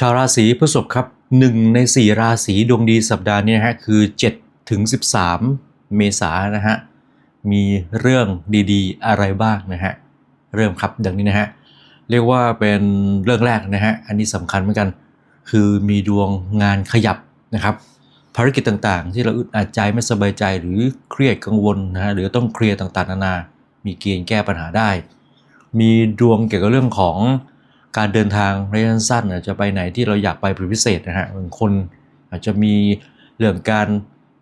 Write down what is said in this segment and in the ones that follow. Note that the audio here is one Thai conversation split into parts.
ชาวราศีพฤษภครับหนึ่งในสี่ราศีดวงดีสัปดาห์นี้นะฮะคือ7ถึง13 เมษายนนะฮะมีเรื่องดีๆ อะไรบ้างนะฮะเริ่มครับดังนี้นะฮะเรียกว่าเป็นเรื่องแรกนะฮะอันนี้สำคัญเหมือนกัน คือมีดวงงานขยับนะครับ ภารกิจต่างๆ ที่เราอึดอัดใจไม่สบายใจหรือเครียดกังวลนะฮะหรือต้องเคลียร์ต่างๆนานา มีเกณฑ์แก้ปัญหาได้ มีดวงเกี่ยวกับเรื่องของ การเดินทางระยะสั้นอาจจะไปไหนที่เราอยากไปเป็นพิเศษนะฮะบางคนอาจจะมีเรื่องการ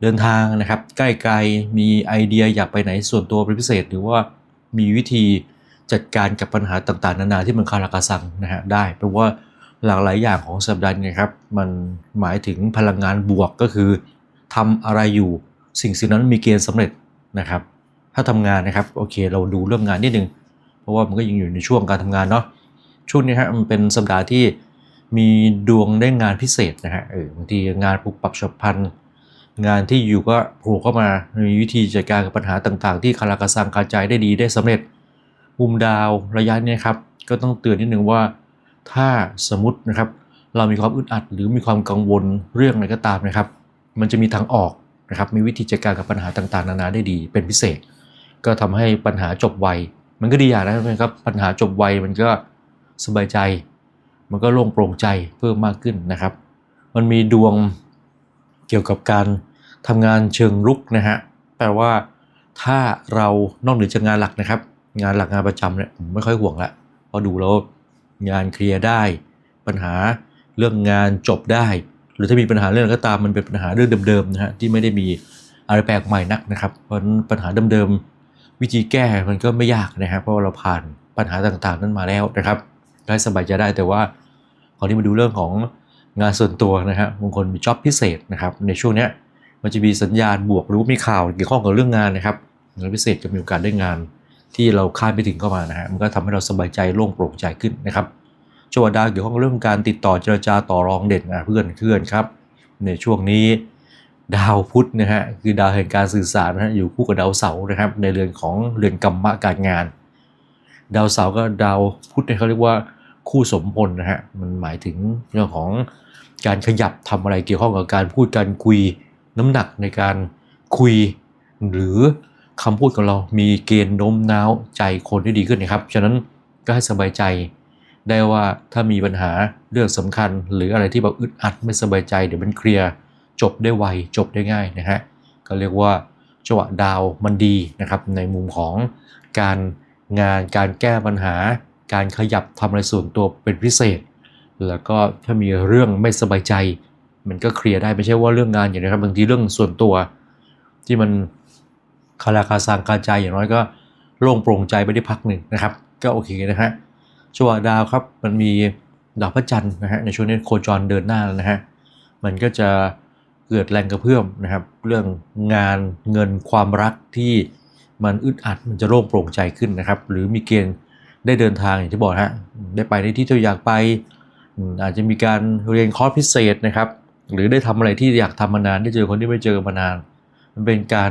เดินทางนะครับ ใกล้ๆมีไอเดียอยากไปไหนส่วนตัวเป็นพิเศษ หรือว่ามีวิธีจัดการกับปัญหาต่างๆ นานาที่มันคาราคาซังนะฮะได้เพราะว่าหลากหลายอย่างของสัปดาห์นี้ครับมันหมายถึงพลังงานบวกก็คือทำอะไรอยู่สิ่งสิ่งนั้นมีเกณฑ์สำเร็จนะครับ ถ้าทำงานนะครับโอเคเราดูเรื่องงานนิดนึงเพราะว่ามันก็ยังอยู่ในช่วงการทำงานเนาะ ช่วงนี้ฮะมันเป็นสัปดาห์ที่มีดวงได้งานพิเศษนะฮะเออบางทีงานปรับปับฉับพลันงานที่อยู่ก็โผล่เข้ามา มีวิธีจัดการกับปัญหาต่างๆ ที่คาราคาซังคาใจได้ดีได้สำเร็จ มุมดาวระยะนี้ครับ ก็ต้องเตือนนิดหนึ่งว่า ถ้าสมมตินะครับ เรามีความอึดอัด หรือมีความกังวลเรื่องอะไรก็ตามนะครับ มันจะมีทางออกนะครับ มีวิธีจัดการกับปัญหาต่างๆ นานาได้ดี เป็นพิเศษ ก็ทำให้ปัญหาจบไว มันก็ดีอย่างนะครับ ปัญหาจบไวมันก็ สบายใจ มันก็โล่งโปร่งใจเพิ่มมากขึ้นนะครับ มันมีดวงเกี่ยวกับการทำงานเชิงรุกนะฮะแปลว่าถ้าเรานอกเหนือจากงานหลักนะครับ งานหลักงานประจำเนี่ยผมไม่ค่อยห่วงละเพราะดูแล้วงานเคลียร์ได้ ปัญหาเรื่องงานจบได้ หรือถ้ามีปัญหาเรื่องก็ตามมันเป็นปัญหาเรื่องเดิมๆนะฮะที่ไม่ได้มีอะไรแปลกใหม่นักนะครับ เพราะปัญหาเดิมๆวิธีแก้มันก็ไม่ยากนะครับเพราะว่าเราผ่านปัญหาต่างๆ นั้นมาแล้วนะครับ ก็ให้สบายใจได้แต่ว่าคราวนี้มาดูเรื่องของงานส่วนตัวนะฮะบบางคนมีจ็อบพิเศษนะครับ ในช่วงนี้มันจะมีสัญญาณบวกหรือมีข่าวเกี่ยวข้องกับเรื่องงานนะครับงานพิเศษก็มีโอกาสได้งาน ที่เราคาดไม่ถึงเข้ามานะฮะมันก็ทำให้เราสบายใจโล่งโปร่งใจขึ้นนะครับจังหวะดาวเกี่ยวข้องกับเรื่องการติดต่อเจรจาต่อรองเด่นอะเพื่อนเพื่อนครับ ในช่วงนี้ดาวพุธนะฮะคือดาวแห่งการสื่อสารนะฮะอยู่คู่กับดาวเสาร์นะครับ ในเรือนของเรือนกรรมะการงาน ดาวเสาร์ก็ดาวพุธเนี่ยเขาเรียกว่าคู่สมพลนะฮะมันหมายถึงเรื่องของการขยับทำอะไรเกี่ยวข้องกับการพูดการคุยน้ำหนักในการคุย หรือคำพูดของเรามีเกณฑ์โน้มน้าวใจคนได้ดีขึ้นนะครับฉะนั้นก็ให้สบายใจได้ว่าถ้ามีปัญหาเรื่องสำคัญ หรืออะไรที่แบบอึดอัดไม่สบายใจเดี๋ยวมันเคลียร์จบได้ไวจบได้ง่ายนะฮะก็เรียกว่าจังหวะดาวมันดีนะครับในมุมของการ งาน การแก้ปัญหา การขยับทำอะไรส่วนตัวเป็นพิเศษ แล้วก็ถ้ามีเรื่องไม่สบายใจ มันก็เคลียร์ได้ไม่ใช่ว่าเรื่องงานอย่างนี้ครับบางทีเรื่องส่วนตัว ที่มันคาราคาซังคาใจอย่างน้อยก็โล่งโปร่งใจไปได้พักหนึ่งนะครับ ก็โอเคนะฮะจัวดาวครับมันมีดาวพระจันทร์นะฮะในช่วงนี้โคจรเดินหน้าแล้วนะฮะมันก็จะเกิดแรงกระเพื่อมนะครับ เรื่องงานเงินความรักที่ มันอึดอัดมันจะโล่งโปร่งใจขึ้นนะครับ หรือมีเกณฑ์ได้เดินทางอย่างที่บอกฮะได้ไปในที่ที่อยากไป อาจจะมีการเรียนคอร์สพิเศษนะครับ หรือได้ทำอะไรที่อยากทำมานานได้เจอคนที่ไม่เจอมานาน มันเป็นการ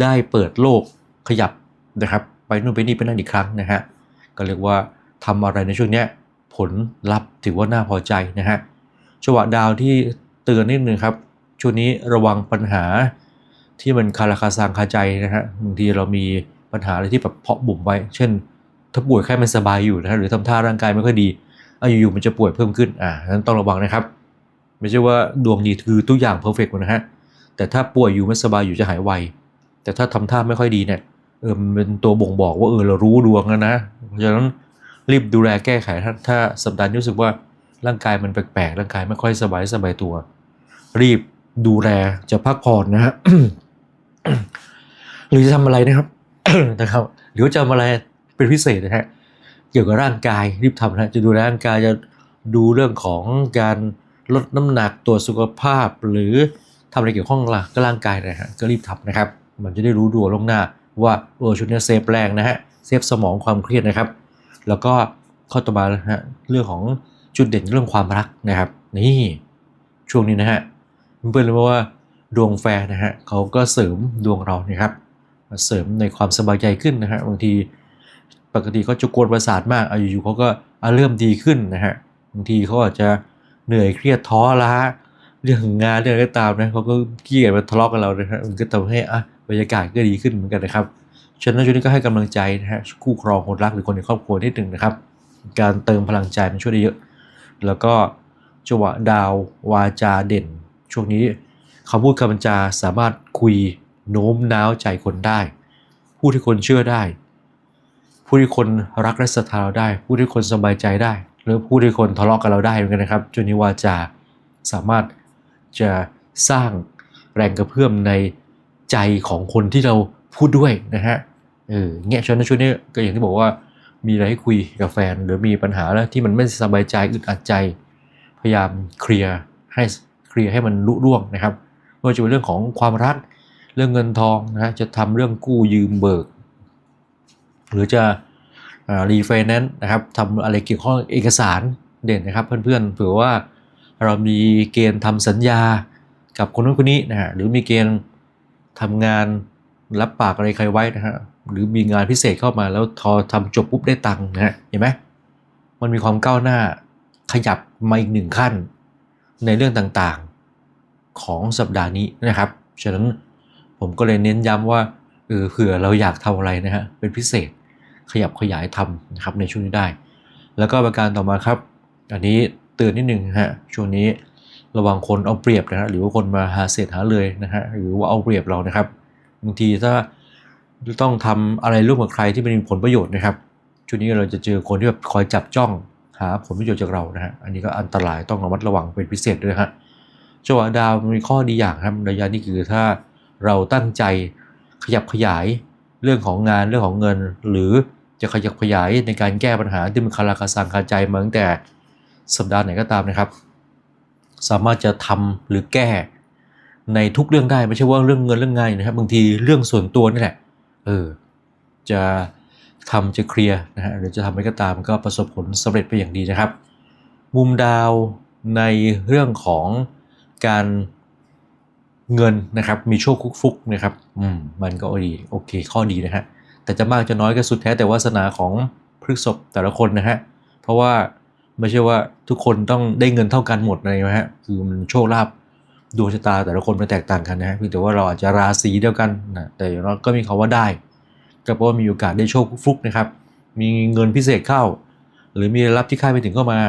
ได้เปิดโลกขยับนะครับ ไปนู่นไปนี่ไปนั่นอีกครั้งนะฮะก็เรียกว่าทำอะไรในช่วงนี้ผลลัพธ์ถือว่าน่าพอใจนะฮะจังหวะดาวที่เตือนนิดนึงครับช่วงนี้ระวังปัญหา ที่มันคาราคาซังคาใจนะฮะบางทีเรามีปัญหาอะไรที่แบบเพาะบุ่มไว้ เช่น ถ้าป่วยแค่ไม่สบายอยู่นะฮะหรือทำท่าร่างกายไม่ค่อยดีอะอยู่ๆมันจะป่วยเพิ่มขึ้นอ่าฉะนั้นต้องระวังนะครับ ไม่ใช่ว่าดวงดีคือทุกอย่างเพอร์เฟกต์นะฮะแต่ถ้าป่วยอยู่ไม่สบายอยู่จะหายไวแต่ถ้าทำท่าไม่ค่อยดีเนี่ยเออมันเป็นตัวบ่งบอกว่าเออเรารู้ดวงแล้วนะเพราะฉะนั้นรีบดูแลแก้ไขถ้าถ้าสัปดาห์นี้รู้สึกว่าร่างกายมันแปลกๆร่างกายไม่ค่อยสบายสบายตัว รีบดูแลจะพักผ่อนนะฮะ หรือจะทำอะไรนะครับนะครับ หรือว่าจะทำอะไรเป็นพิเศษนะฮะเกี่ยวกับร่างกายรีบทำนะฮะจะดูร่างกายจะดูเรื่องของการลดน้ำหนักตัวสุขภาพ หรือทำอะไรเกี่ยวข้องกับร่างกายนะฮะก็รีบทำนะครับ มันจะได้รู้ดัวล่วงหน้าว่าโอ้ชุดนี้เซฟแรงนะฮะเซฟสมองความเครียดนะครับ แล้วก็ข้อต่อมานะฮะเรื่องของจุดเด่นเรื่องความรักนะครับ นี่ช่วงนี้นะฮะเพื่อนๆรู้ไหมว่า ดวงแฟนนะฮะเขาก็เสริมดวงเรานะครับมาเสริมในความสบายใจขึ้นนะฮะบางทีปกติเขาจะกวนประสาทมากอาอยู่ๆเขาก็อะเริ่มดีขึ้นนะฮะบางทีเขาอาจจะเหนื่อยเครียดท้อล้าเรื่องงานเรื่องอะไรก็ตามนะเขาก็เกลียดมาทะเลาะกันเรานะฮะมันก็ทำให้อะบรรยากาศก็ดีขึ้นเหมือนกันนะครับฉะนั้นช่วงนี้ก็ให้กำลังใจนะฮะคู่ครองคนรักหรือคนในครอบครัวนิดหนึ่งนะครับ การเติมพลังใจมันช่วยได้เยอะ แล้วก็จังหวะดาววาจาเด่น ช่วงนี้ คำพูดคำบรรจาสามารถคุยโน้มน้าวใจคนได้พูดให้คนเชื่อได้พูดให้คนรักและศรัทธาเราได้พูดให้คนสบายใจได้ หรือพูดให้คนทะเลาะกับเราได้เหมือนกันนะครับจนนี้วาจาสามารถจะสร้างแรงกระเพื่อมในใจของคนที่เราพูดด้วยนะฮะเออเงี้ยฉะนั้นช่วงนี้ก็อย่างที่บอกว่ามีอะไรให้คุยกับแฟน หรือมีปัญหาแล้วที่มันไม่สบายใจอึดอัดใจ พยายามเคลียร์ให้เคลียร์ให้มันลุล่วงนะครับ ว่าจะเป็นเรื่องของความรัก เรื่องเงินทองนะฮะจะทำเรื่องกู้ยืมเบิก หรือจะรีไฟแนนซ์นะครับทำอะไรเกี่ยวข้องเอกสารเด่นนะครับ เพื่อนๆเผื่อว่าเรามีเกณฑ์ทำสัญญากับคนนู้นคนนี้นะฮะหรือมีเกณฑ์ทำงานรับปากอะไรใครไว้นะฮะหรือมีงานพิเศษเข้ามาแล้วทอทำจบปุ๊บได้ตังค์นะฮะเห็นไหมมันมีความก้าวหน้าขยับมาอีกหนึ่งขั้นในเรื่องต่างๆ ของสัปดาห์นี้นะครับ ฉะนั้นผมก็เลยเน้นย้ำว่าเออเผื่อเราอยากทำอะไรนะฮะเป็นพิเศษขยับขยายทำนะครับในช่วงนี้ได้ แล้วก็ประการต่อมาครับ อันนี้เตือนนิดนึงฮะช่วงนี้ระวังคนเอาเปรียบนะฮะหรือว่าคนมาหาเศษหาเลยนะฮะหรือว่าเอาเปรียบเรานะครับบางทีถ้าต้องทำอะไรร่วมกับใครที่มันผลประโยชน์นะครับช่วงนี้เราจะเจอคนที่แบบคอยจับจ้องหาผลประโยชน์จากเรานะฮะอันนี้ก็อันตรายต้องระมัดระวังเป็นพิเศษด้วยฮะ จังหวะดาวมีข้อดีอย่างครับระยะนี้คือถ้าเราตั้งใจขยับขยายเรื่องของงานเรื่องของเงิน หรือจะขยับขยายในการแก้ปัญหาที่มันคาราคาซังคาใจมาตั้งแต่สัปดาห์ไหนก็ตามนะครับ สามารถจะทำหรือแก้ในทุกเรื่องได้ไม่ใช่ว่าเรื่องเงินเรื่องงานนะครับ บางทีเรื่องส่วนตัวนี่แหละเออจะทำจะเคลียร์นะฮะหรือจะทำอะไรก็ตามก็ประสบผลสำเร็จไปอย่างดีนะครับ มุมดาวในเรื่องของ การเงินนะครับมีโชคคุกฟุกนะครับอืมมันก็ดีโอเคข้อดีนะฮะแต่จะมากจะน้อยก็สุดแท้แต่วาสนาของพฤกษภแต่ละคนนะฮะเพราะว่าไม่ใช่ว่าทุกคนต้องได้เงินเท่ากันหมดเลยนะฮะคือมันโชคลาภดวงชะตาแต่ละคนมันแตกต่างกันนะฮะเพียงแต่ว่าเราอาจจะราศีเดียวกันนะแต่อย่างน้อยก็มีคำว่าได้ ก็เพราะว่ามีโอกาสได้โชคฟุกนะครับ มีเงินพิเศษเข้า หรือมีรับที่คาดไม่ถึงเข้ามา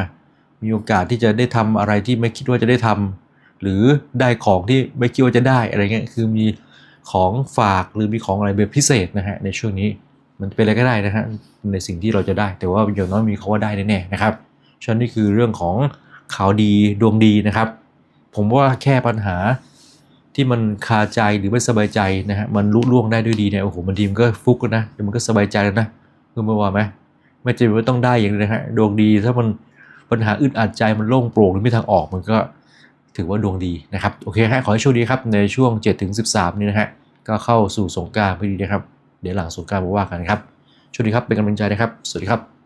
มีโอกาสที่จะได้ทำอะไรที่ไม่คิดว่าจะได้ทำ หรือได้ของที่ไม่คิดว่าจะได้อะไรเงี้ยคือมีของฝากหรือมีของอะไรแบบพิเศษนะฮะในช่วงนี้มันเป็นอะไรก็ได้นะฮะในสิ่งที่เราจะได้ แต่ว่าอย่างน้อยมีเขาว่าได้แน่ๆนะครับฉะนั้นนี่คือเรื่องของข่าวดีดวงดีนะครับ ผมว่าแค่ปัญหาที่มันคาใจหรือไม่สบายใจนะฮะมันลุล่วงได้ด้วยดีเนี่ยโอ้โหบางทีมันก็ฟุกนะมันก็สบายใจแล้วนะคือไม่ว่าไหมไม่จำเป็นว่าต้องได้อย่างนี้นะฮะดวงดีถ้ามันปัญหาอึดอัดใจมันโล่งโปร่งหรือไม่ทางออกมันก็ ถือว่าดวงดีนะครับโอเคฮะขอให้โชคดีครับในช่วง 7-13 นี้นะฮะก็เข้าสู่สงการพอดีนะครับ เดี๋ยวหลังสงการมาว่ากันครับโชคดีครับเป็นกำลังใจนะครับ สวัสดีครับ